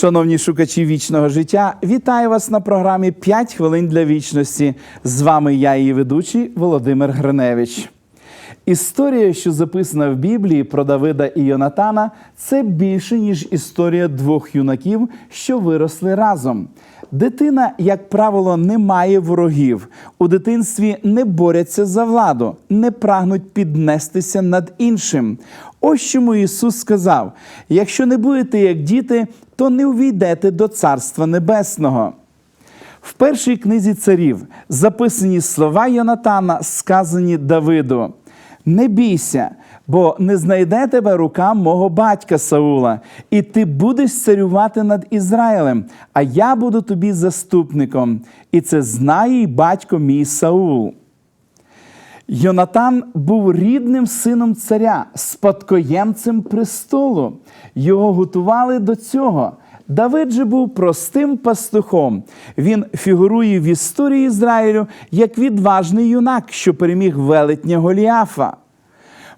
Шановні шукачі вічного життя, вітаю вас на програмі «5 хвилин для вічності. З вами я, її ведучий Володимир Гриневич. Історія, що записана в Біблії про Давида і Йонатана, це більше, ніж історія двох юнаків, що виросли разом. Дитина, як правило, не має ворогів. У дитинстві не борються за владу, не прагнуть піднестися над іншим. Ось чому Ісус сказав: якщо не будете як діти, то не увійдете до Царства Небесного. В першій книзі царів записані слова Йонатана, сказані Давиду: Не бійся, бо не знайде тебе рука мого батька Саула, і ти будеш царювати над Ізраїлем, а я буду тобі заступником. І це знає й батько мій Саул. Йонатан був рідним сином царя, спадкоємцем престолу. Його готували до цього. Давид же був простим пастухом. Він фігурує в історії Ізраїлю як відважний юнак, що переміг велетня Голіафа.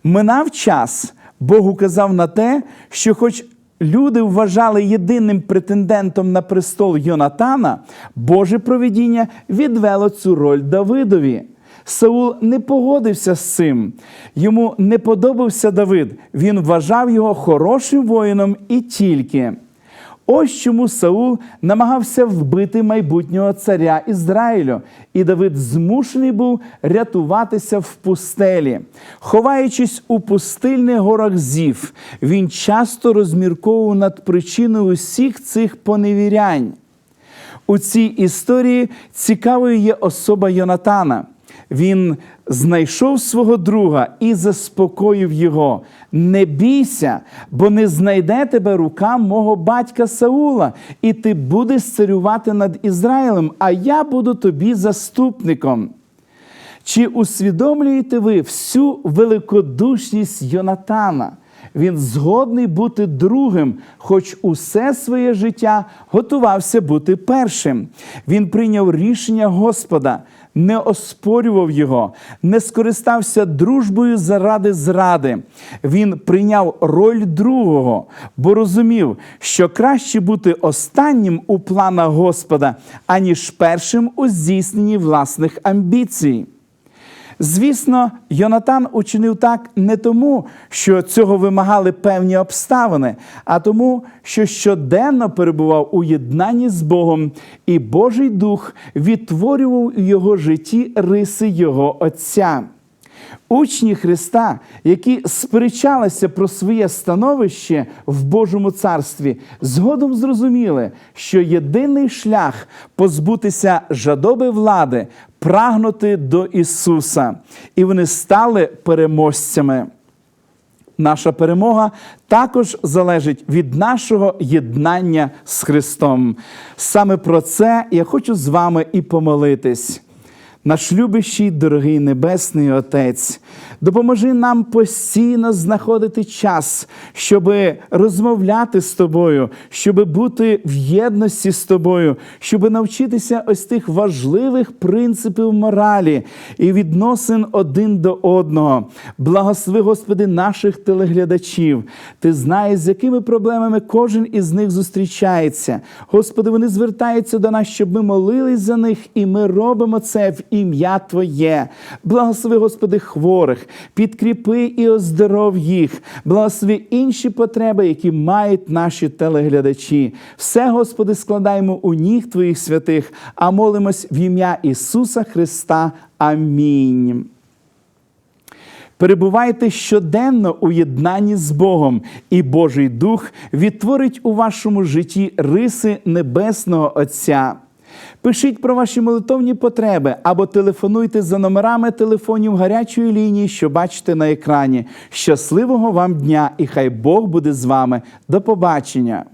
Минав час, Бог указав на те, що, хоч люди вважали єдиним претендентом на престол Йонатана, Боже провидіння відвело цю роль Давидові. Саул не погодився з цим. Йому не подобався Давид. Він вважав його хорошим воїном і тільки. Ось чому Саул намагався вбити майбутнього царя Ізраїлю, і Давид змушений був рятуватися в пустелі. Ховаючись у пустильних горах Зів, він часто розмірковував над причиною усіх цих поневірянь. У цій історії цікавою є особа Йонатана. Він знайшов свого друга і заспокоїв його. Не бійся, бо не знайде тебе рука мого батька Саула, і ти будеш царювати над Ізраїлем, а я буду тобі заступником. Чи усвідомлюєте ви всю великодушність Йонатана? Він згодний бути другим, хоч усе своє життя готувався бути першим. Він прийняв рішення Господа, не оспорював його, не скористався дружбою заради зради. Він прийняв роль другого, бо розумів, що краще бути останнім у планах Господа, аніж першим у здійсненні власних амбіцій. Звісно, Йонатан учинив так не тому, що цього вимагали певні обставини, а тому, що щоденно перебував у єднанні з Богом, і Божий Дух відтворював у його житті риси його Отця. Учні Христа, які сперечалися про своє становище в Божому царстві, згодом зрозуміли, що єдиний шлях позбутися жадоби влади, прагнути до Ісуса, і вони стали переможцями. Наша перемога також залежить від нашого єднання з Христом. Саме про це я хочу з вами і помолитись. Наш любящий, дорогий Небесний Отець, допоможи нам постійно знаходити час, щоб розмовляти з тобою, щоб бути в єдності з тобою, щоб навчитися ось тих важливих принципів моралі і відносин один до одного. Благослови, Господи, наших телеглядачів. Ти знаєш, з якими проблемами кожен із них зустрічається. Господи, вони звертаються до нас, щоб ми молились за них, і ми робимо це в ім'я Твоє. Благослови, Господи, хворих, підкріпи і оздоров їх, благослови інші потреби, які мають наші телеглядачі. Все, Господи, складаємо у ніг Твоїх святих, а молимось в ім'я Ісуса Христа. Амінь. Перебувайте щоденно у єднанні з Богом, і Божий Дух відтворить у вашому житті риси Небесного Отця. Пишіть про ваші молитовні потреби або телефонуйте за номерами телефонів гарячої лінії, що бачите на екрані. Щасливого вам дня і хай Бог буде з вами. До побачення!